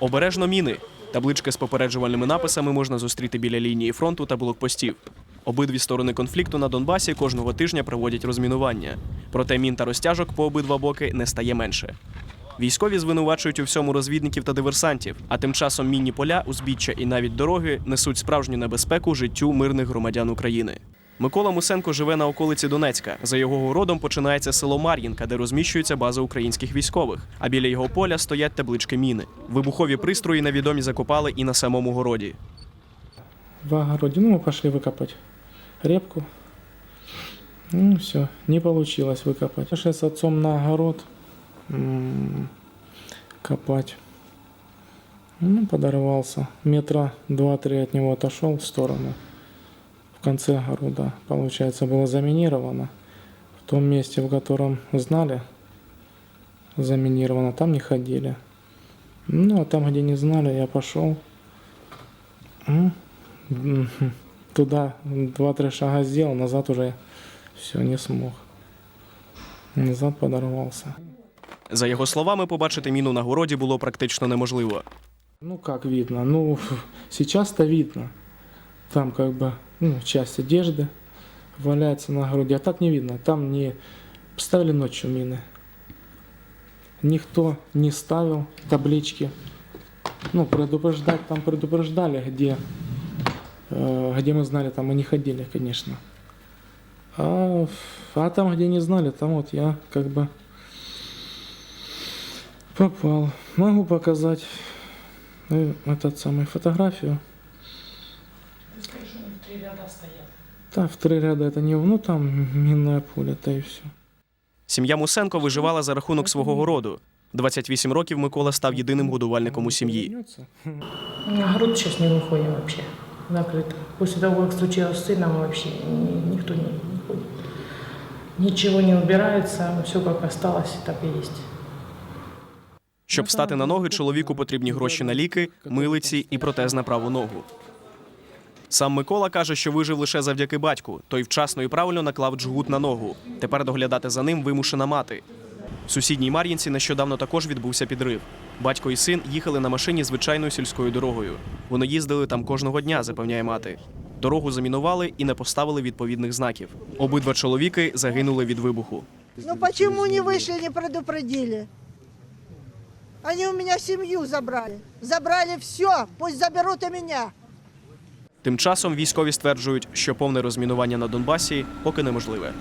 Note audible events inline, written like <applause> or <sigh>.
Обережно міни. Таблички з попереджувальними написами можна зустріти біля лінії фронту та блокпостів. Обидві сторони конфлікту на Донбасі кожного тижня проводять розмінування. Проте мін та розтяжок по обидва боки не стає менше. Військові звинувачують у всьому розвідників та диверсантів, а тим часом мінні поля, узбіччя і навіть дороги несуть справжню небезпеку життю мирних громадян України. Микола Мусенко живе на околиці Донецька. За його городом починається село Мар'їнка, де розміщується база українських військових. А біля його поля стоять таблички міни. Вибухові пристрої невідомі закопали і на самому городі. В огороде. Ну, мы пошли выкопать репку. Ну, все, не получилось выкопать. Пошли с отцом на огород м, копать. Ну, подорвался. Метра два-три от него отошел в сторону. В конце огорода, получается, было заминировано. В том месте, в котором знали, заминировано, там не ходили. Ну, а там, где не знали, я пошел. Туда два-три шага сделал, назад уже все не смог. Назад подорвался. За його словами, побачити міну на городі було практично неможливо. Ну как видно? Ну <laughs> сейчас-то видно. Там как бы ну, часть одежды валяется на огороде, а так не видно. Там не ставили ночью мины. Никто не ставил таблички. Ну, предупреждать там предупреждали, где, э, где мы знали, там мы не ходили, конечно. А, а там, где не знали, там вот я как бы попал. Могу показать э, этот самый фотографию. Да, в три ряда это не, ну там минное поле, да и все. Сім'я Мусенко виживала за рахунок свого городу. 28 років Микола став єдиним годувальником у сім'ї. На огород сейчас не выходим вообще. Закрыто. После того, как случилось с сыном, вообще ни- никто не, не ходит. Ничего не убирается, все как осталось, так и есть. Щоб встати на ноги, чоловіку потрібні гроші на ліки, милиці і протез на праву ногу. Сам Микола каже, що вижив лише завдяки батьку. Той вчасно і правильно наклав джгут на ногу. Тепер доглядати за ним вимушена мати. В сусідній Мар'їнці нещодавно також відбувся підрив. Батько і син їхали на машині звичайною сільською дорогою. Вони їздили там кожного дня, запевняє мати. Дорогу замінували і не поставили відповідних знаків. Обидва чоловіки загинули від вибуху. Ну почему не вышли, не предупредили? Они у меня семью забрали. Забрали все, пусть заберут и меня. Тим часом військові стверджують, що повне розмінування на Донбасі поки неможливе.